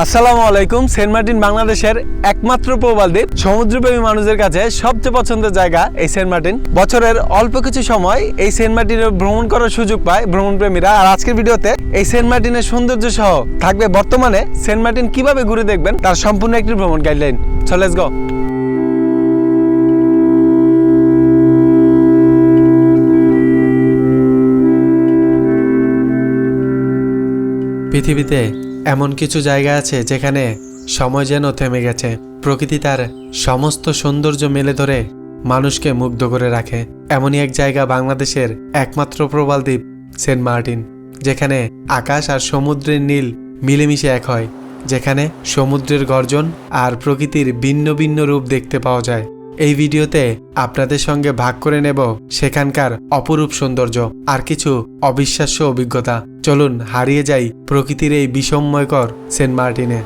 আসসালামু আলাইকুম, Saint Martin বাংলাদেশের একমাত্র প্রবাল দ্বীপ। সমুদ্রপ্রেমী মানুষদের কাছে সবচেয়ে পছন্দের জায়গা এই সেন্ট মার্টিন। বছরের অল্প কিছু সময় এই সেন্ট মার্টিনে ভ্রমণ করার সুযোগ পায় ভ্রমণ প্রেমীরা আর আজকের ভিডিওতে এই সেন্ট মার্টিনের সৌন্দর্য সহ থাকবে বর্তমানে সেন্ট মার্টিন কীভাবে ঘুরে দেখবেন তার সম্পূর্ণ একটি ভ্রমণ গাইডলাইন চল লেটস গো পৃথিবীতে এমন কিছু জায়গা আছে যেখানে সময় যেন থেমে গেছে। প্রকৃতি তার সমস্ত সৌন্দর্য মেলে ধরে মানুষকে মুগ্ধ করে রাখে। এমনই এক জায়গা বাংলাদেশের একমাত্র প্রবাল দ্বীপ, সেন্ট মার্টিন, যেখানে আকাশ আর সমুদ্রের নীল মিলেমিশে এক হয়, যেখানে সমুদ্রের গর্জন আর প্রকৃতির ভিন্ন ভিন্ন রূপ দেখতে পাওয়া যায়। এই ভিডিওতে আপনাদের সঙ্গে ভাগ করে নেব সেখানকার অপরূপ সৌন্দর্য আর কিছু অবিশ্বাস্য অভিজ্ঞতা। চলুন হারিয়ে যাই প্রকৃতির এই বিষময়কর সেন্ট মার্টিনে।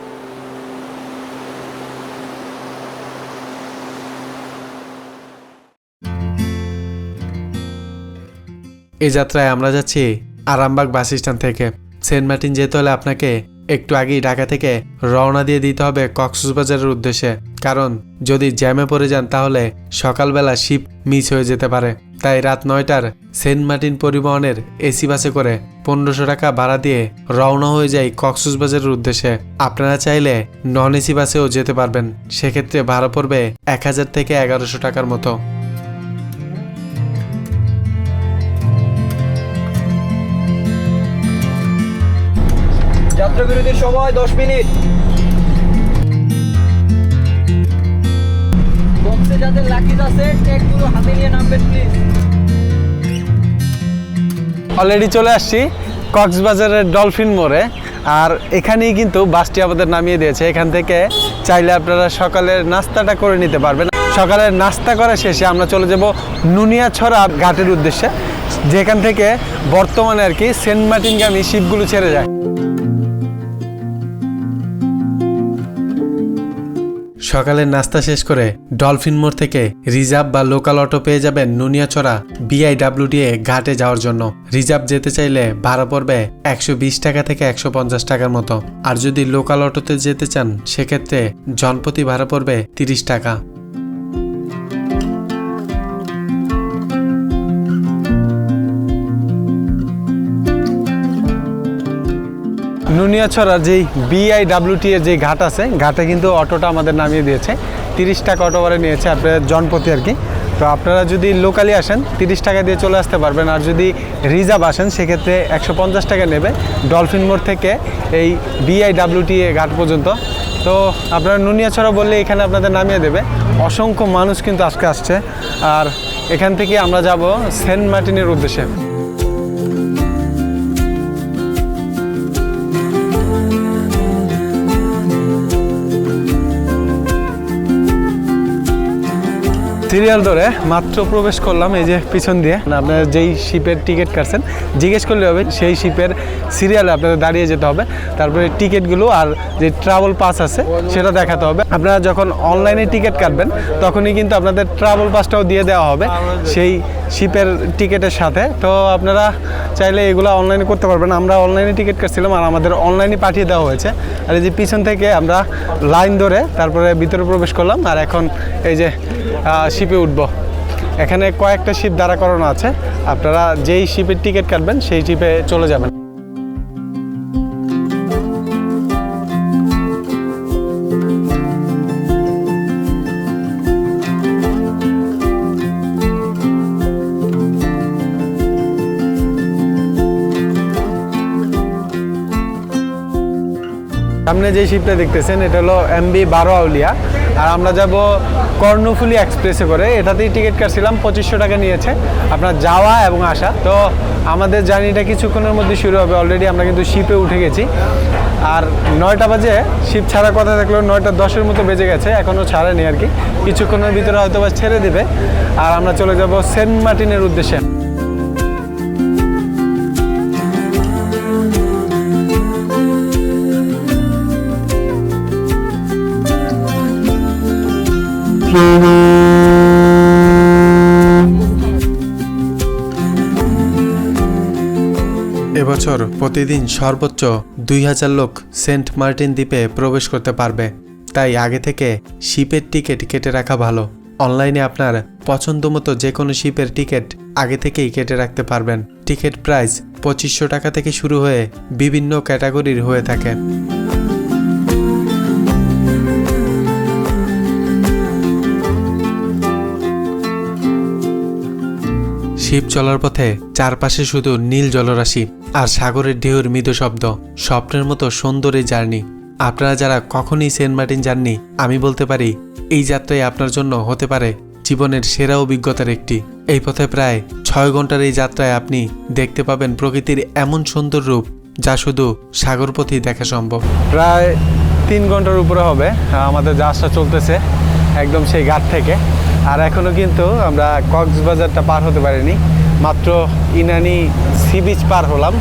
এই যাত্রায় আমরা যাচ্ছি আরামবাগ বাস স্ট্যান্ড থেকে। সেন্ট মার্টিন যেতে হলে আপনাকে একটু আগেই ঢাকা থেকে রওনা দিয়ে দিতে হবে কক্সবাজারের উদ্দেশ্যে। কারণ, যদি জ্যামে পড়ে যান তাহলে সকালবেলা শিপ মিস হয়ে যেতে পারে। তাই রাত নয়টার সেন্ট মার্টিন পরিবহনের এসি বাসে করে পনেরোশো টাকা ভাড়া দিয়ে রওনা হয়ে যায় কক্সবাজারের উদ্দেশ্যে। আপনারা চাইলে নন এসি বাসেও যেতে পারবেন। সেক্ষেত্রে ভাড়া পড়বে এক হাজার থেকে এগারোশো টাকার মতো। যাত্রা বিরতির সময় দশ মিনিট। বক্সে লাকিজ আছে হাতে নিয়ে নামবেন প্লিজ অলরেডি চলে আসছি কক্সবাজারের ডলফিন মোড়ে। আর এখানেই কিন্তু বাসটি আমাদের নামিয়ে দিয়েছে। এখান থেকে চাইলে আপনারা সকালের নাস্তাটা করে নিতে পারবেন। সকালের নাস্তা করা শেষে আমরা চলে যাব নুনিয়াছড়া ঘাটের উদ্দেশ্যে। যেখান থেকে বর্তমানে আর কি সেন্ট মার্টিনগামী শিপগুলো ছেড়ে যায়। সকালের নাস্তা শেষ করে ডলফিন মোড় থেকে রিজার্ভ বা লোকাল অটো পেয়ে যাবেন নুনিয়াছড়া বিআইডাব্লিউডিএ ঘাটে যাওয়ার জন্য। রিজার্ভ যেতে চাইলে ভাড়া পড়বে একশো বিশ টাকা থেকে একশো পঞ্চাশ টাকার মতো। আর যদি লোকাল অটোতে যেতে চান, সেক্ষেত্রে জনপ্রতি ভাড়া পড়বে তিরিশ টাকা। নুনিয়াছড়ার যেই বিআইডাব্লিউটি এর যে ঘাট আছে, ঘাটে কিন্তু অটোটা আমাদের নামিয়ে দিয়েছে। তিরিশ টাকা অটো ভাড়া নিয়েছে আপনার জনপতি আর কি। তো আপনারা যদি লোকালি আসেন, তিরিশ টাকা দিয়ে চলে আসতে পারবেন। আর যদি রিজার্ভ আসেন, সেক্ষেত্রে একশো পঞ্চাশ টাকা নেবে ডলফিন মোড় থেকে এই বিআইডাব্লিউটি ঘাট পর্যন্ত। তো আপনারা নুনিয়াছড়া বললে এখানে আপনাদের নামিয়ে দেবে। অসংখ্য মানুষ কিন্তু আজকে আসছে। আর এখান থেকে আমরা যাব সেন্ট মার্টিনের উদ্দেশ্যে। সিরিয়াল ধরে মাত্র প্রবেশ করলাম এই যে পিছন দিয়ে। আপনার যেই শিপের টিকিট কাটছেন, জিজ্ঞেস করলে হবে, সেই শিপের সিরিয়ালে আপনাদের দাঁড়িয়ে যেতে হবে। তারপরে টিকিটগুলো আর যে ট্রাভেল পাস আছে, সেটা দেখাতে হবে। আপনারা যখন অনলাইনে টিকিট কাটবেন, তখনই কিন্তু আপনাদের ট্রাভেল পাসটাও দিয়ে দেওয়া হবে সেই শিপের টিকিটের সাথে। তো আপনারা চাইলে এগুলো অনলাইনে করতে পারবেন। আমরা অনলাইনে টিকিট কাটছিলাম আর আমাদের অনলাইনে পাঠিয়ে দেওয়া হয়েছে। আর এই যে পিছন থেকে আমরা লাইন ধরে তারপরে ভিতরে প্রবেশ করলাম। আর এখন এই যে শিপে উঠব। এখানে কয়েকটা শিপ দাঁড়া করানো আছে। আপনারা যেই শিপের টিকিট কাটবেন, সেই শিপে চলে যাবেন। সামনে যে শিপটা দেখতেছেন, এটা হলো এমবি বারো আউলিয়া। আর আমরা যাব কর্ণফুলি এক্সপ্রেসে করে। এটাতেই টিকিট কাটছিলাম, পঁচিশশো টাকা নিয়েছে। আপনার যাওয়া এবং আসা। তো আমাদের জার্নিটা কিছুক্ষণের মধ্যে শুরু হবে। অলরেডি আমরা কিন্তু শিপে উঠে গেছি। আর নয়টা বাজে শিপ ছাড়ার কথা থাকলেও নয়টা দশের মতো বেজে গেছে। এখনও ছাড়েনি আর কি। কিছুক্ষণের ভিতরে হয়তো বা ছেড়ে দেবে। আর আমরা চলে যাব সেন্ট মার্টিনের উদ্দেশ্যে। এবছর প্রতিদিন সর্বোচ্চ দুই হাজার লোক সেন্ট মার্টিন দ্বীপে প্রবেশ করতে পারবে। তাই আগে থেকে শিপের টিকিট কেটে রাখা ভালো। অনলাইনে আপনার পছন্দ মতো যে কোনো শিপের টিকিট আগে থেকেই কেটে রাখতে পারবেন। টিকিট প্রাইস পঁচিশশো টাকা থেকে শুরু হয়ে বিভিন্ন ক্যাটাগরির হয়ে থাকে। শিপ চলার পথে চারপাশে শুধু নীল জলরাশি আর সাগরের ঢেউর মৃদু শব্দ, স্বপ্নের মতো সুন্দর এই জার্নি। আপনারা যারা কখনই সেন্ট মার্টিন যাননি, আমি বলতে পারি, এই যাত্রায় আপনার জন্য হতে পারে জীবনের সেরা অভিজ্ঞতার একটি। এই পথে প্রায় ছয় ঘণ্টার এই যাত্রায় আপনি দেখতে পাবেন প্রকৃতির এমন সুন্দর রূপ, যা শুধু সাগর পথেই দেখা সম্ভব। প্রায় তিন ঘণ্টার উপরে হবে, আমাদের জাহাজটা চলতেছে, একদম সেই ঘাট থেকে। আর এখনও কিন্তু আমরা কক্সবাজারটা পার হতে পারিনি, মাত্র ইনানি সি বিচ পার হলাম।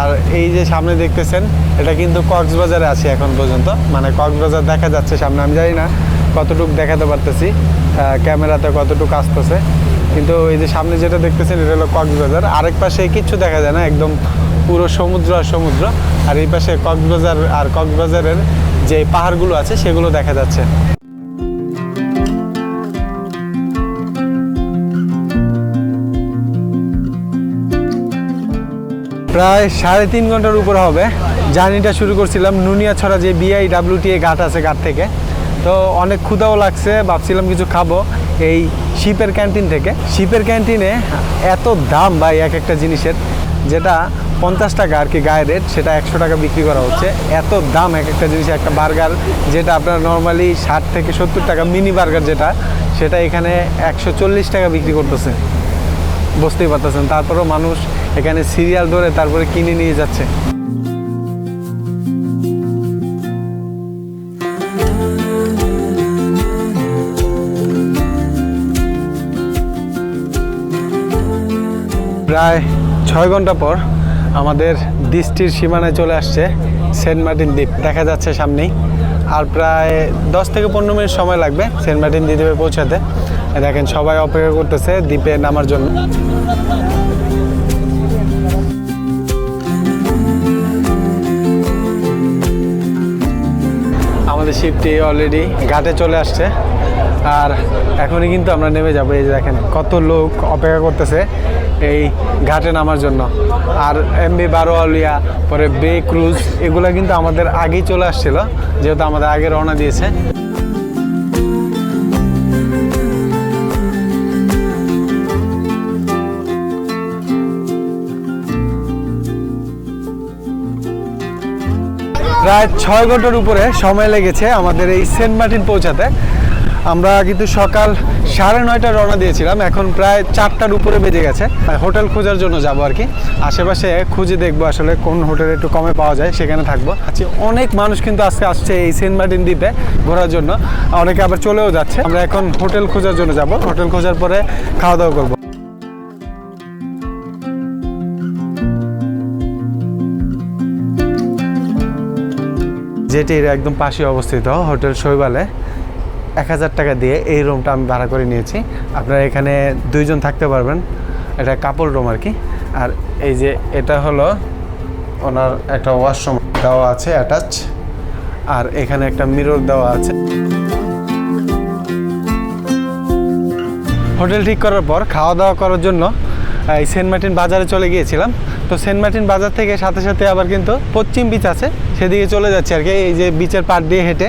আর এই যে সামনে দেখতেছেন, এটা কিন্তু কক্সবাজারে আছে এখন পর্যন্ত। মানে কক্সবাজার দেখা যাচ্ছে সামনে, আমি জানি না কতটুকু দেখাতে পারতেছি ক্যামেরাতে কতটুকু আসতেছে। কিন্তু এই যে সামনে যেটা দেখতেছেন, এটা হলো কক্সবাজার। আরেক পাশে কিচ্ছু দেখা যায় না, একদম পুরো সমুদ্র আর সমুদ্র। আর এই পাশে কক্সবাজার আর কক্সবাজারের যে পাহাড়গুলো আছে, সেগুলো দেখা যাচ্ছে। প্রায় সাড়ে তিন ঘণ্টার উপর হবে। জার্নিটা শুরু করছিলাম নুনিয়াছড়া যে বিআই ডাব্লিউটিএ ঘাট আছে ঘাট থেকে। তো অনেক ক্ষুদাও লাগছে, ভাবছিলাম কিছু খাব এই শিপের ক্যান্টিন থেকে। শিপের ক্যান্টিনে এত দাম ভাই এক একটা জিনিসের, যেটা পঞ্চাশ টাকা আর কি গায়ে রেট, সেটা একশো টাকা বিক্রি করা হচ্ছে। এত দাম এক একটা জিনিস, একটা বার্গার যেটা আপনার নর্মালি ষাট থেকে সত্তর টাকা মিনি বার্গার যেটা, সেটা এখানে একশো চল্লিশ টাকা বিক্রি করতেছে। বুঝতেই পারতেছেন, তারপরেও মানুষ এখানে সিরিয়াল ধরে তারপরে কিনে নিয়ে যাচ্ছে। প্রায় ছয় ঘণ্টা পর আমাদের দৃষ্টির সীমানায় চলে আসছে সেন্ট মার্টিন দ্বীপ। দেখা যাচ্ছে সামনেই। আর প্রায় দশ থেকে পনেরো মিনিট সময় লাগবে সেন্ট মার্টিন দ্বীপে পৌঁছাতে। দেখেন সবাই অপেক্ষা করতেছে দ্বীপে নামার জন্য। আমাদের শিপটি অলরেডি ঘাটে চলে আসছে। আর এখনই কিন্তু আমরা নেমে যাব, এই যে দেখেন কত লোক অপেক্ষা করতেছে এই ঘাটে নামার জন্য। আর এমবি আলিয়া পরে বে ক্রুজ, এগুলো কিন্তু আমাদের আগেই চলে আসছিল, যেহেতু আমাদের আগে রওনা দিয়েছে। প্রায় ছয় ঘণ্টার উপরে সময় লেগেছে আমাদের এই সেন্ট মার্টিন পৌঁছাতে। আমরা কিন্তু সকাল সাড়ে নয়টা রওনা দিয়েছিলাম, এখন প্রায় চারটার উপরে বেজে গেছে। হোটেল খোঁজার জন্য যাব আর কি। আশেপাশে খুঁজে দেখব আসলে কোন হোটেল একটু কমে পাওয়া যায়, সেখানে থাকব। আচ্ছা অনেক মানুষ কিন্তু আজকে আসছে এই সেন্ট মার্টিন দ্বীপে ঘোরার জন্য। অনেকে আবার চলেও যাচ্ছে। আমরা এখন হোটেল খোঁজার জন্য যাব। হোটেল খোঁজার পরে খাওয়া দাওয়া করব। যেটির একদম পাশে অবস্থিত হোটেল শৈবালে, এক হাজার টাকা দিয়ে এই রুমটা আমি ভাড়া করে নিয়েছি। আপনারা এখানে দুইজন থাকতে পারবেন, এটা কাপড় রুম আর কি। আর এই যে এটা হলো ওনার একটা ওয়াশরুম দেওয়া আছে অ্যাটাচ, আর এখানে একটা মিরর দেওয়া আছে। হোটেল ঠিক করার পর খাওয়া দাওয়া করার জন্য এই সেন্ট মার্টিন বাজারে চলে গিয়েছিলাম। তো সেন্ট মার্টিন বাজার থেকে সাথে সাথে আবার কিন্তু পশ্চিম বিচ আছে, সেদিকে চলে যাচ্ছে আর কি, এই যে বিচের পাড় দিয়ে হেঁটে।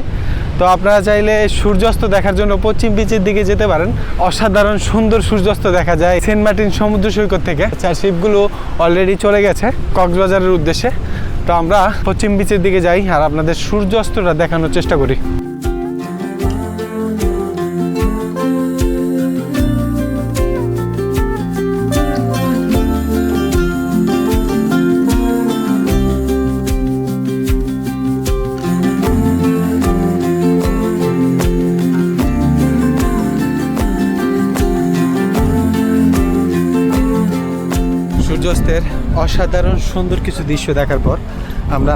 তো আপনারা চাইলে সূর্যাস্ত দেখার জন্য পশ্চিম বিচের দিকে যেতে পারেন। অসাধারণ সুন্দর সূর্যাস্ত দেখা যায় সেন্ট মার্টিন সমুদ্র সৈকত থেকে। চার শিপগুলো অলরেডি চলে গেছে কক্সবাজারের উদ্দেশ্যে। তো আমরা পশ্চিম বিচের দিকে যাই আর আপনাদের সূর্যাস্তটা দেখানোর চেষ্টা করি। অসাধারণ সুন্দর কিছু দৃশ্য দেখার পর আমরা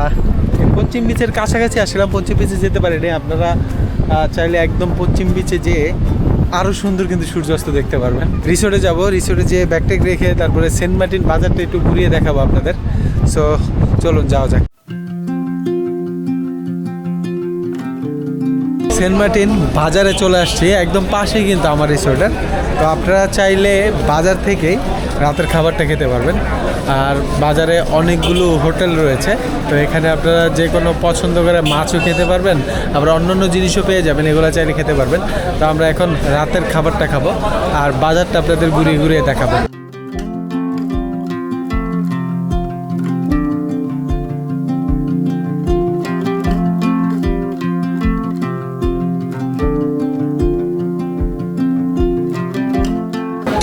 পশ্চিম বিচের কাছাকাছি আসলাম। পশ্চিম বিচে যেতে পারিনি। আপনারা চাইলে একদম পশ্চিম বিচে যেয়ে আরও সুন্দর কিন্তু সূর্যাস্ত দেখতে পারবেন। রিসোর্টে যাব। রিসোর্টে যেয়ে ব্যাগটেক রেখে তারপরে সেন্ট মার্টিন বাজারটা একটু ঘুরিয়ে দেখাবো আপনাদের। সো চলুন, যাওয়া যাক। সেন্ট মার্টিন বাজারে চলে আসছি। একদম পাশেই কিন্তু আমার রিসোর্টের তো আপনারা চাইলে বাজার থেকেই রাতের খাবারটা খেতে পারবেন। আর বাজারে অনেকগুলো হোটেল রয়েছে। তো এখানে আপনারা যে কোনো পছন্দ করে মাছও খেতে পারবেন, আবার অন্য অন্য জিনিসও পেয়ে যাবেন, এগুলো চাইলে খেতে পারবেন। তো আমরা এখন রাতের খাবারটা খাব, আর বাজারটা আপনাদের ঘুরিয়ে ঘুরিয়ে দেখাবো।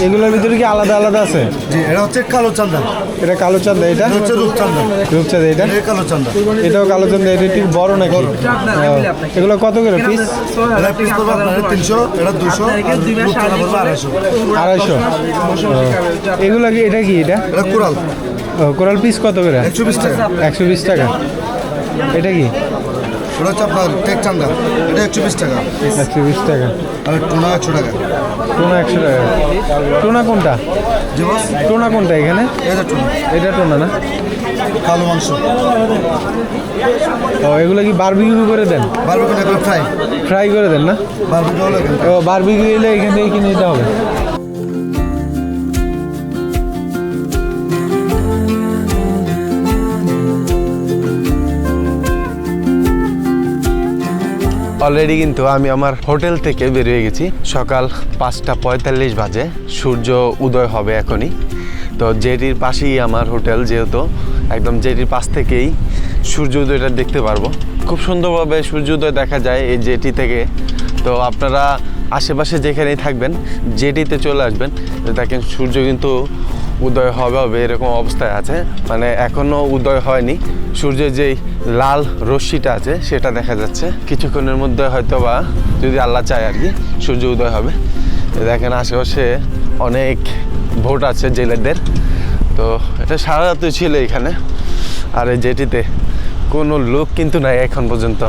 এগুলোর ভিতরে কি আলাদা আলাদা আছে? জি এটা হচ্ছে কালো চান্দা। এটা কালো চাঁদা এটা? এটা হচ্ছে রূপচান্দা রূপচাঁদা এটা? এটা কালো চান্দা। এটাও কালো চাঁদা এটা ঠিক বড় নাকি? এগুলো কত করে পিস এটা পিস করব আপনার তিনশো এটা দুশো আড়াইশো। আড়াইশো? এগুলো কি এটা কি এটা? এটা কুড়াল ও, কোরাল পিস কত করে? একশো বিশ টাকা। একশো বিশ টাকা। এটা কি? ওটা হচ্ছে আপনার টেক চান্দা। এটা একশো বিশ টাকা। একশো বিশ টাকা। আর টোনা একশো টাকা। টোনা একশো টাকা। টোনা কোনটা? টোনা কোনটা এখানে? এটা টোনা। না? কালো মাংস। ও এগুলো কি বারবিকিউ করে দেন? Barbecue fry. ফ্রাই করে দেন না? বারবিকিউ ও বারবিকিউ এলে এখান থেকে কিনে নিতে হবে। অলরেডি কিন্তু আমি আমার হোটেল থেকে বেরিয়ে গেছি। সকাল পাঁচটা পঁয়তাল্লিশ বাজে। সূর্য উদয় হবে এখনই। তো জেটির পাশেই আমার হোটেল যেহেতু, একদম জেটির পাশ থেকেই সূর্য উদয়টা দেখতে পারব। খুব সুন্দরভাবে সূর্য উদয় দেখা যায় এই জেটি থেকে। তো আপনারা আশেপাশে যেখানেই থাকবেন, জেটিতে চলে আসবেন। দেখেন সূর্য কিন্তু উদয় হবে হবে এরকম অবস্থায় আছে। মানে এখনও উদয় হয়নি। সূর্যের যেই লাল রশ্মিটা আছে, সেটা দেখা যাচ্ছে। কিছুক্ষণের মধ্যে হয়তো বা যদি আল্লাহ চায় আর কি, সূর্য উদয় হবে। দেখেন আশেপাশে অনেক ভোট আছে জেলেদের। তো এটা সারা রাতই ছিল এখানে। আর এই জেটিতে কোনো লোক কিন্তু নাই এখন পর্যন্ত।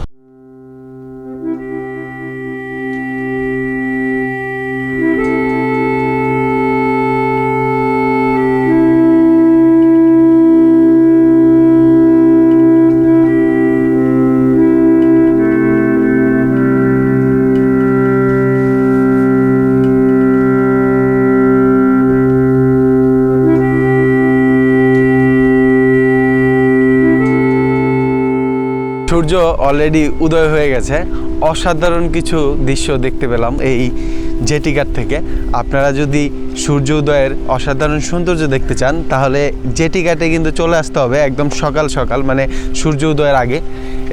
সূর্য অলরেডি উদয় হয়ে গেছে। অসাধারণ কিছু দৃশ্য দেখতে পেলাম এই জেটিঘাট থেকে। আপনারা যদি সূর্য উদয়ের অসাধারণ সৌন্দর্য দেখতে চান, তাহলে জেটিঘাটে কিন্তু চলে আসতে হবে একদম সকাল সকাল মানে সূর্য উদয়ের আগে।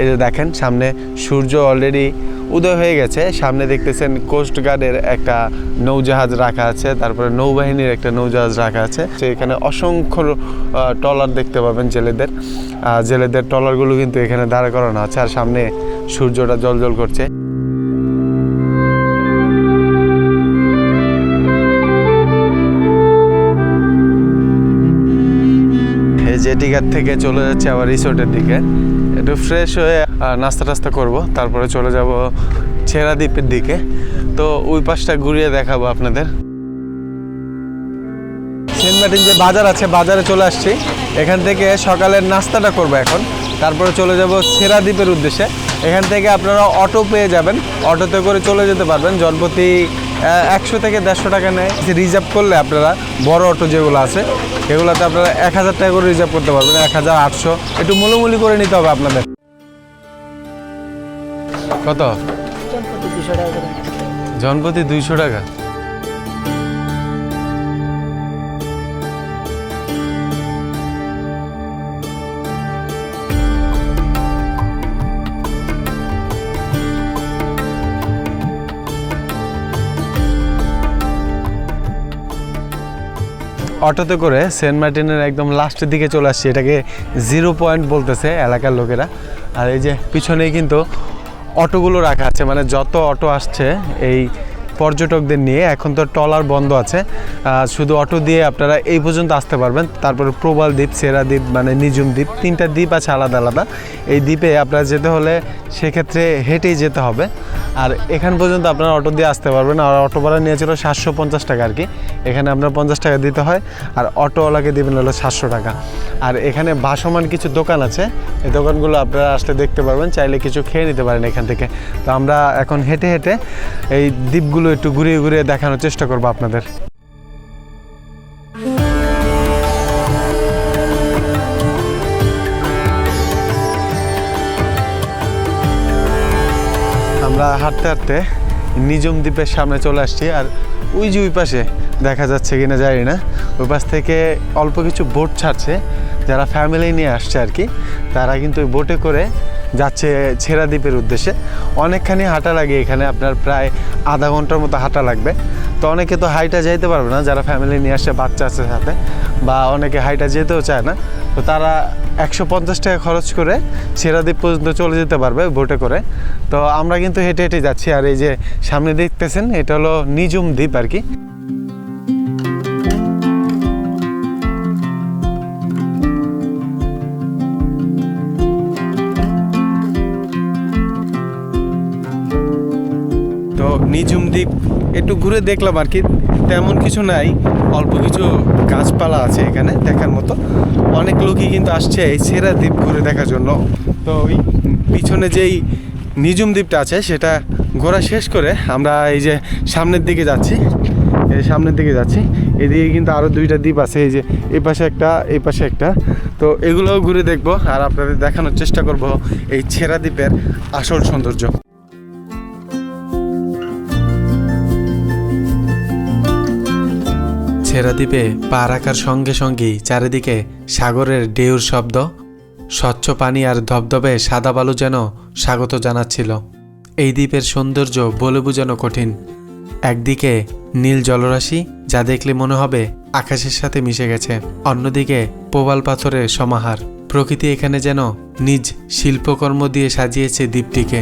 এই দেখেন, সামনে সূর্য অলরেডি উদয় হয়ে গেছে। সামনে দেখতেছেন কোস্ট গার্ডের একটা নৌজাহাজ রাখা আছে, তারপরে নৌবাহিনীর একটা নৌজাহাজ রাখা আছে। তো এখানে অসংখ্য টলার দেখতে পাবেন জেলেদের। জেলেদের টলারগুলো কিন্তু এখানে দাঁড় করানো আছে, আর সামনে সূর্যটা জল করছে। জেটিঘাট থেকে চলে যাচ্ছে আবার রিসোর্টের দিকে। একটু ফ্রেশ হয়ে নাস্তা টাস্তা করব, তারপরে চলে যাব ছেড়া দ্বীপের দিকে। তো ওই পাশটা ঘুরিয়ে দেখাবো আপনাদের। সেন্ট মার্টিন যে বাজার আছে, বাজারে চলে আসছি। এখান থেকে সকালের নাস্তাটা করব এখন। তারপরে চলে যাব ছেড়া দ্বীপের উদ্দেশ্যে। এখান থেকে আপনারা অটো পেয়ে যাবেন। অটোতে করে চলে যেতে পারবেন। জনপ্রতি একশো থেকে দেড়শো টাকা নেয়। রিজার্ভ করলে আপনারা বড় অটো যেগুলো আছে এগুলোতে আপনারা এক হাজার টাকা করে রিজার্ভ করতে পারবেন এক হাজার আটশো। একটু মূলমূলি করে নিতে হবে আপনাদের। কত? জনপ্রতি দুইশো টাকা? অটোতে করে সেন্ট মার্টিনের একদম লাস্টের দিকে চলে আসছি। এটাকে জিরো পয়েন্ট বলতেছে এলাকার লোকেরা। আর এই যে পিছনেই কিন্তু অটোগুলো রাখা আছে মানে যত অটো আসছে, এই পর্যটকদের নিয়ে এখন তো ট্রলার বন্ধ আছে। শুধু অটো দিয়ে আপনারা এই পর্যন্ত আসতে পারবেন। তারপরে প্রবাল দ্বীপ, সেরা দ্বীপ মানে নিজুম দ্বীপ, তিনটা দ্বীপ আছে আলাদা আলাদা। এই দ্বীপে আপনারা যেতে হলে সেক্ষেত্রে হেঁটেই যেতে হবে। আর এখান পর্যন্ত আপনারা অটো দিয়ে আসতে পারবেন। আর অটো ভাড়া নিয়েছিল সাতশো পঞ্চাশ টাকা আর কি। এখানে আপনার পঞ্চাশ টাকা দিতে হয়। আর অটোওয়ালাকে দেবেন হলো সাতশো টাকা। আর এখানে ভাসমান কিছু দোকান আছে। এই দোকানগুলো আপনারা আসলে দেখতে পারবেন। চাইলে কিছু খেয়ে নিতে পারেন এখান থেকে। তো আমরা এখন হেঁটে হেঁটে এই দ্বীপগুলো একটু ঘুরিয়ে ঘুরিয়ে দেখানোর চেষ্টা করব আপনাদের। আমরা হাঁটতে হাঁটতে নিজম দ্বীপের সামনে চলে আসছি, আর ওই যে ওই পাশে দেখা যাচ্ছে কিনা জানি না। ওই পাশ থেকে অল্প কিছু বোট ছাড়ছে যারা ফ্যামিলি নিয়ে আসছে আর কি, তারা কিন্তু ওই বোটে করে যাচ্ছে ছেড়া দ্বীপের উদ্দেশ্যে। অনেকখানি হাঁটা লাগে এখানে, আপনার প্রায় আধা ঘণ্টার মতো হাঁটা লাগবে। তো অনেকে তো হাইটা যাইতে পারবে না, যারা ফ্যামিলি নিয়ে আসছে বাচ্চা আছে সাথে, বা অনেকে হাইটা যেতেও চায় না। তো তারা একশো পঞ্চাশ টাকা খরচ করে সেরাদ্বীপ পর্যন্ত চলে যেতে পারবে বোটে করে। তো আমরা কিন্তু হেঁটে হেঁটে যাচ্ছি, আর এই যে সামনে দেখতেছেন, এটা হলো নিজুম দ্বীপ আর কি। নিজুম দ্বীপ, একটু ঘুরে দেখলাম আর কি। তেমন কিছু নাই, অল্প কিছু গাছপালা আছে এখানে দেখার মতো। অনেক লোকই কিন্তু আসছে এই সেরা দ্বীপ ঘুরে দেখার জন্য। তো ওই পিছনে যেই নিজুম দ্বীপটা আছে, সেটা ঘোরা শেষ করে আমরা এই যে সামনের দিকে যাচ্ছি। এই সামনের দিকে যাচ্ছি। এদিকে কিন্তু আরও দুইটা দ্বীপ আছে, এই যে এই পাশে একটা এই পাশে একটা। তো এগুলোও ঘুরে দেখব আর আপনাদের দেখানোর চেষ্টা করব এই ছেঁড়া দ্বীপের আসল সৌন্দর্য। ছেড়া দ্বীপে পা রাখার সঙ্গে সঙ্গেই চারিদিকে সাগরের ঢেউর শব্দ, স্বচ্ছ পানি আর ধবধবে সাদা বালু যেন স্বাগত জানাচ্ছিল। এই দ্বীপের সৌন্দর্য বলে বোঝানো কঠিন। একদিকে নীল জলরাশি, যা দেখলে মনে হবে আকাশের সাথে মিশে গেছে। অন্যদিকে প্রবাল পাথরের সমাহার। প্রকৃতি এখানে যেন নিজ শিল্পকর্ম দিয়ে সাজিয়েছে দ্বীপটিকে।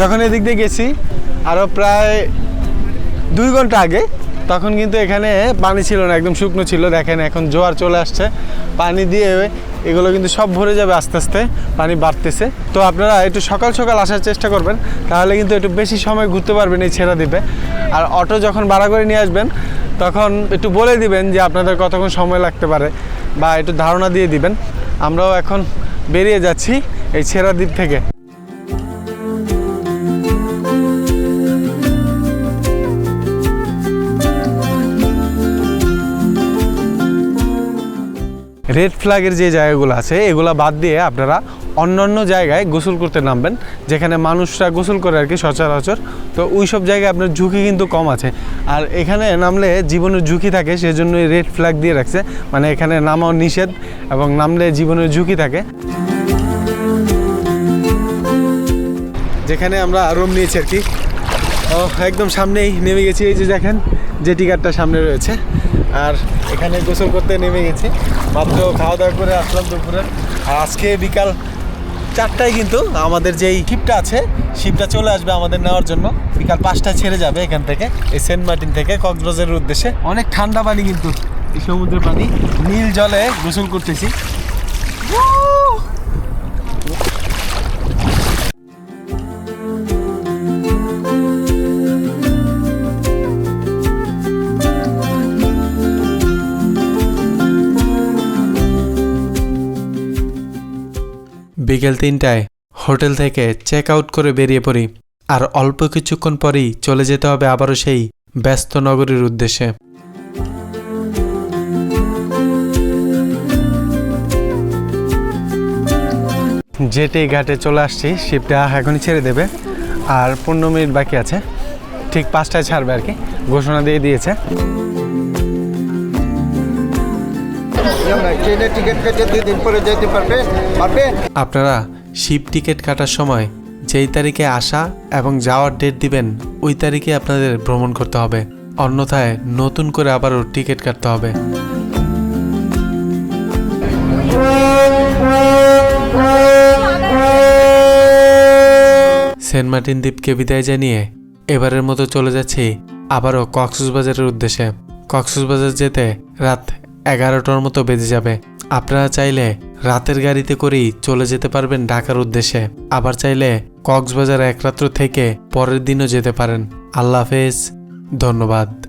যখন এদিক দিয়ে গেছি আরও প্রায় দুই ঘণ্টা আগে, তখন কিন্তু এখানে পানি ছিল না, একদম শুকনো ছিল। দেখেন এখন জোয়ার চলে আসছে। পানি দিয়ে এগুলো কিন্তু সব ভরে যাবে আস্তে আস্তে, পানি বাড়তেছে। তো আপনারা একটু সকাল সকাল আসার চেষ্টা করবেন, তাহলে কিন্তু একটু বেশি সময় ঘুরতে পারবেন এই ছেড়া দ্বীপে। আর অটো যখন ভাড়া করে নিয়ে আসবেন, তখন একটু বলে দিবেন যে আপনাদের কতক্ষণ সময় লাগতে পারে, বা একটু ধারণা দিয়ে দিবেন। আমরাও এখন বেরিয়ে যাচ্ছি এই ছেড়া দ্বীপ থেকে। রেড ফ্ল্যাগের যে জায়গাগুলো আছে, এগুলা বাদ দিয়ে আপনারা অন্য অন্য জায়গায় গোসল করতে নামবেন, যেখানে মানুষরা গোসল করে আর কি সচরাচর। তো ওই সব জায়গায় আপনার ঝুঁকি কিন্তু কম আছে। আর এখানে নামলে জীবনের ঝুঁকি থাকে সেজন্য রেড ফ্ল্যাগ দিয়ে রাখছে। মানে এখানে নামাও নিষেধ এবং নামলে জীবনের ঝুঁকি থাকে। যেখানে আমরা রুম নিয়েছি আর কি। ও, একদম সামনেই নেমে গেছি, এই যে দেখেন, যে টিকারটা সামনে রয়েছে। আর এখানে গোসল করতে নেমে গেছি। মাত্র খাওয়া দাওয়া করে আসলাম দুপুরে। আজকে বিকাল চারটায় কিন্তু আমাদের যেই শিপটা আছে শিপটা চলে আসবে আমাদের নেওয়ার জন্য। বিকাল পাঁচটায় ছেড়ে যাবে এখান থেকে, এই সেন্ট মার্টিন থেকে কক্সবাজারের উদ্দেশ্যে। অনেক ঠান্ডা পানি কিন্তু এই সমুদ্রের পানি। নীল জলে গোসল করতেছি। বিকেল তিনটায় হোটেল থেকে চেক আউট করে বেরিয়ে পড়ি। আর অল্প কিছুক্ষণ পরেই চলে যেতে হবে আবারও সেই ব্যস্ত নগরীর উদ্দেশ্যে। জেটে ঘাটে চলে আসছি শিপটা এখনই ছেড়ে দেবে। আর পনেরো মিনিট বাকি আছে। ঠিক পাঁচটায় ছাড়বে আর কি। ঘোষণা দিয়ে দিয়েছে। আপনারা শিপ টিকিট কাটার সময় যেই তারিখে আসা এবং যাওয়ার ডেট দিবেন, ওই তারিখে আপনাদের ভ্রমণ করতে হবে। অন্যথায় নতুন করে আবারও টিকিট কাটতে হবে। সেন্ট মার্টিন দ্বীপকে বিদায় জানিয়ে এবারের মতো চলে যাচ্ছি আবারও কক্সবাজারের উদ্দেশ্যে। কক্সবাজার যেতে রাত এগারোটার মতো বেজে যাবে। আপনারা চাইলে রাতের গাড়িতে করেই চলে যেতে পারবেন ঢাকার উদ্দেশ্যে। আবার চাইলে কক্সবাজার একরাত্র থেকে পরের দিনও যেতে পারেন। আল্লাহ হাফেজ। ধন্যবাদ।